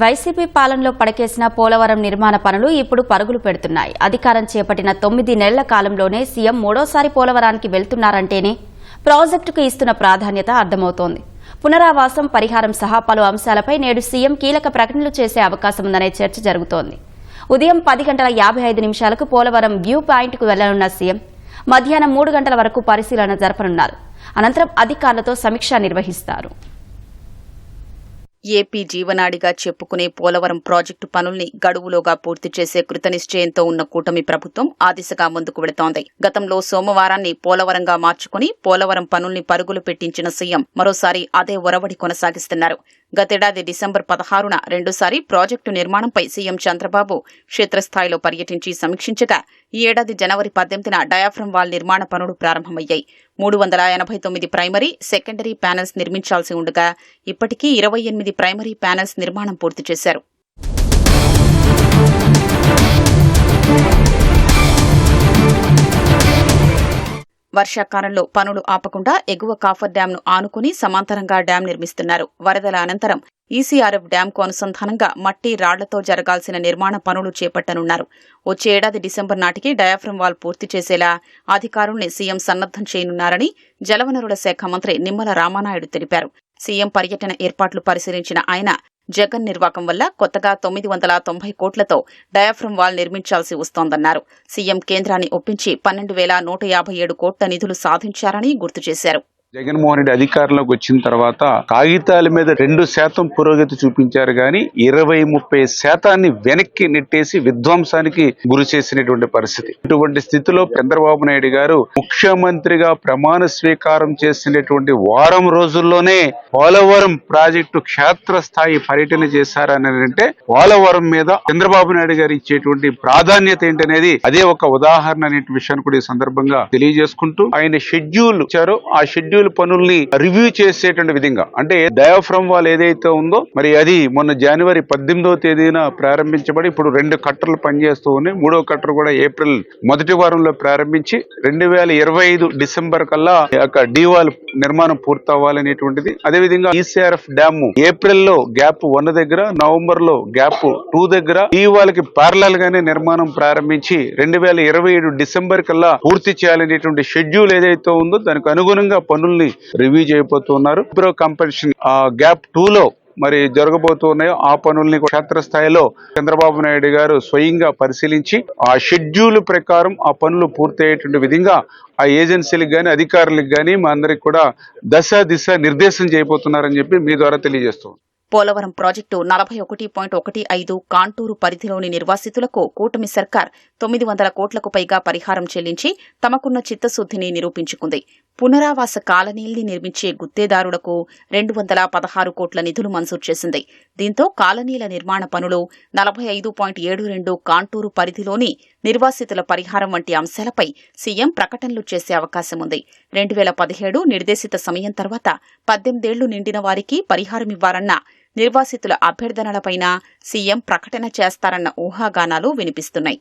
YCP పాలనలో పడకేసిన పోలవరం నిర్మాణ పనులు ఇప్పుడు పరుగులు పెడుతున్నాయి. అధికారం చేపట్టిన తొమ్మిది నెలల కాలంలోనే సీఎం మూడోసారి పోలవరానికి వెళ్తున్నారంటేనే ప్రాజెక్టుకు ఇస్తున్న ప్రాధాన్యత అర్థమవుతోంది. పునరావాసం పరిహారం సహా పలు అంశాలపై నేడు సీఎం కీలక ప్రకటనలు చేసే అవకాశం ఉందనే చర్చ జరుగుతోంది. ఉదయం పది గంటల యాభై ఐదు నిమిషాలకు పోలవరం వ్యూ పాయింట్కు వెళ్ళనున్న సీఎం మధ్యాహ్నం మూడు గంటల వరకు పరిశీలన జరపనున్నారు. అనంతరం అధికారులతో సమీక్ష నిర్వహిస్తారు. ఏపీ జీవనాడిగా చెప్పుకునే పోలవరం ప్రాజెక్టు పనుల్ని గడువులోగా పూర్తి చేసే కృతనిశ్చయంతో ఉన్న కూటమి ప్రభుత్వం ఆ దిశగా ముందుకు వెళుతోంది. గతంలో సోమవారాన్ని పోలవరంగా మార్చుకుని పోలవరం పనుల్ని పరుగులు పెట్టించిన సీఎం మరోసారి అదే ఒరవడి కొనసాగిస్తున్నారు. గతేడాది డిసెంబర్ పదహారున రెండోసారి ప్రాజెక్టు నిర్మాణంపై సీఎం చంద్రబాబు క్షేత్రస్థాయిలో పర్యటించి సమీక్షించగా ఈ ఏడాది జనవరి పద్దెనిమిదిన డయాఫ్రమ్ వాల్ నిర్మాణ పనులు ప్రారంభమయ్యాయి. మూడు వందల ఎనభై తొమ్మిది ప్రైమరీ సెకండరీ ప్యానెల్స్ నిర్మించాల్సి ఉండగా ఇప్పటికీ ఇరవై ఎనిమిది ప్రైమరీ ప్యానెల్స్ నిర్మాణం పూర్తి చేశారు. వర్షాకాలంలో పనులు ఆపకుండా ఎగువ కాఫర్ డ్యాంను ఆనుకుని సమాంతరంగా డ్యాం నిర్మిస్తున్నారు. వరదల అనంతరం ఈసీఆర్ఎఫ్ డ్యాంకు అనుసంధానంగా మట్టి రాళ్ళతో జరగాల్సిన నిర్మాణ పనులు చేపట్టనున్నారు. వచ్చే ఏడాది డిసెంబర్ నాటికి డయాఫ్రమ్ వాల్ పూర్తి చేసేలా అధికారుల్ని సీఎం సన్నద్దం చేయనున్నారని జలవనరుల శాఖ మంత్రి నిమ్మల రామానాయుడు తెలిపారు. సీఎం పర్యటన ఏర్పాట్లు పరిశీలించిన ఆయన జగన్ నిర్వాకం వల్ల కొత్తగా తొమ్మిది వందల తొంభై కోట్లతో డయాఫ్రమ్ వాల్ నిర్మించాల్సి వస్తోందన్నారు. సీఎం కేంద్రాన్ని ఒప్పించి పన్నెండు వేల నూట యాభై ఏడు కోట్ల నిధులు సాధించారని గుర్తు చేశారు. జగన్మోహన్ రెడ్డి అధికారంలోకి వచ్చిన తర్వాత కాగితాల మీద రెండు శాతం పురోగతి చూపించారు కానీ ఇరవై ముప్పై శాతాన్ని వెనక్కి నెట్టేసి విధ్వంసానికి గురి చేసినటువంటి పరిస్థితి. ఇటువంటి స్థితిలో చంద్రబాబు నాయుడు గారు ముఖ్యమంత్రిగా ప్రమాణ స్వీకారం చేసినటువంటి వారం రోజుల్లోనే పోలవరం ప్రాజెక్టు క్షేత్రస్థాయి పర్యటన చేశారని అంటే పోలవరం మీద చంద్రబాబు నాయుడు గారు ఇచ్చేటువంటి ప్రాధాన్యత ఏంటనేది అదే ఒక ఉదాహరణ అనే విషయాన్ని కూడా ఈ సందర్భంగా తెలియజేసుకుంటూ ఆయన షెడ్యూల్ ఇచ్చారో. ఆ షెడ్యూల్ పనుల్ని రివ్యూ చేసేటువంటి విధంగా అంటే డయాఫ్రమ్ వాల్ ఏదైతే ఉందో మరి అది మొన్న జనవరి పద్దెనిమిదో తేదీన ప్రారంభించబడి ఇప్పుడు రెండు కట్టర్లు పనిచేస్తూ ఉన్నాయి. మూడో కట్టర్ కూడా ఏప్రిల్ మొదటి వారంలో ప్రారంభించి రెండు వేల ఇరవై ఐదు డిసెంబర్ కల్లా యొక్క డీవాల్ నిర్మాణం పూర్తవ్వాలనేటువంటిది. అదేవిధంగా ఈసీఆర్ఎఫ్ డ్యామ్ ఏప్రిల్లో గ్యాప్ వన్ దగ్గర నవంబర్లో గ్యాప్ టూ దగ్గర డీవాల్కి పారలల్ గానే నిర్మాణం ప్రారంభించి రెండు వేల ఇరవై ఏడు డిసెంబర్ కల్లా పూర్తి చేయాలనేటువంటి షెడ్యూల్ ఏదైతే ఉందో దానికి అనుగుణంగా పనులు పనుల్ని రివ్యూ చేయబోతున్నారు. ఇప్పుడు కంపెన్షన్ గ్యాప్ టూ లో మరి జరగబోతున్నాయో ఆ పనుల్ని క్షేత్రస్థాయిలో చంద్రబాబు నాయుడు గారు స్వయంగా పరిశీలించి ఆ షెడ్యూల్ ప్రకారం ఆ పనులు పూర్తయ్యేటువంటి విధంగా ఆ ఏజెన్సీలకు కానీ అధికారులకు కానీ మా అందరికి కూడా దశ దిశ నిర్దేశం చేయబోతున్నారని చెప్పి మీ ద్వారా తెలియజేస్తున్నాం. పోలవరం ప్రాజెక్టు నలభై ఒకటి పాయింట్ ఒకటి ఐదు కాంటూరు పరిధిలోని నిర్వాసితులకు కూటమి సర్కార్ తొమ్మిది వందల కోట్లకు పైగా పరిహారం చెల్లించి తమకున్న చిత్తశుద్ధిని నిరూపించుకుంది. పునరావాస కాలనీల్ని నిర్మించే గుత్తేదారులకు రెండు వందల పదహారు కోట్ల నిధులు మంజూరు చేసింది. దీంతో కాలనీల నిర్మాణ పనులు నలభై ఐదు పాయింట్ ఏడు రెండు కాంటూరు పరిధిలోని నిర్వాసితుల పరిహారం వంటి అంశాలపై సీఎం ప్రకటనలు చేసే అవకాశం ఉంది. రెండు వేల పదిహేడు నిర్దేశిత సమయం తర్వాత పద్దెనిమిదేళ్ళు నిండిన వారికి పరిహారం ఇవ్వాలన్న నిర్వాసితుల అభ్యర్థనలపైన సీఎం ప్రకటన చేస్తారన్న ఊహాగానాలు వినిపిస్తున్నాయి.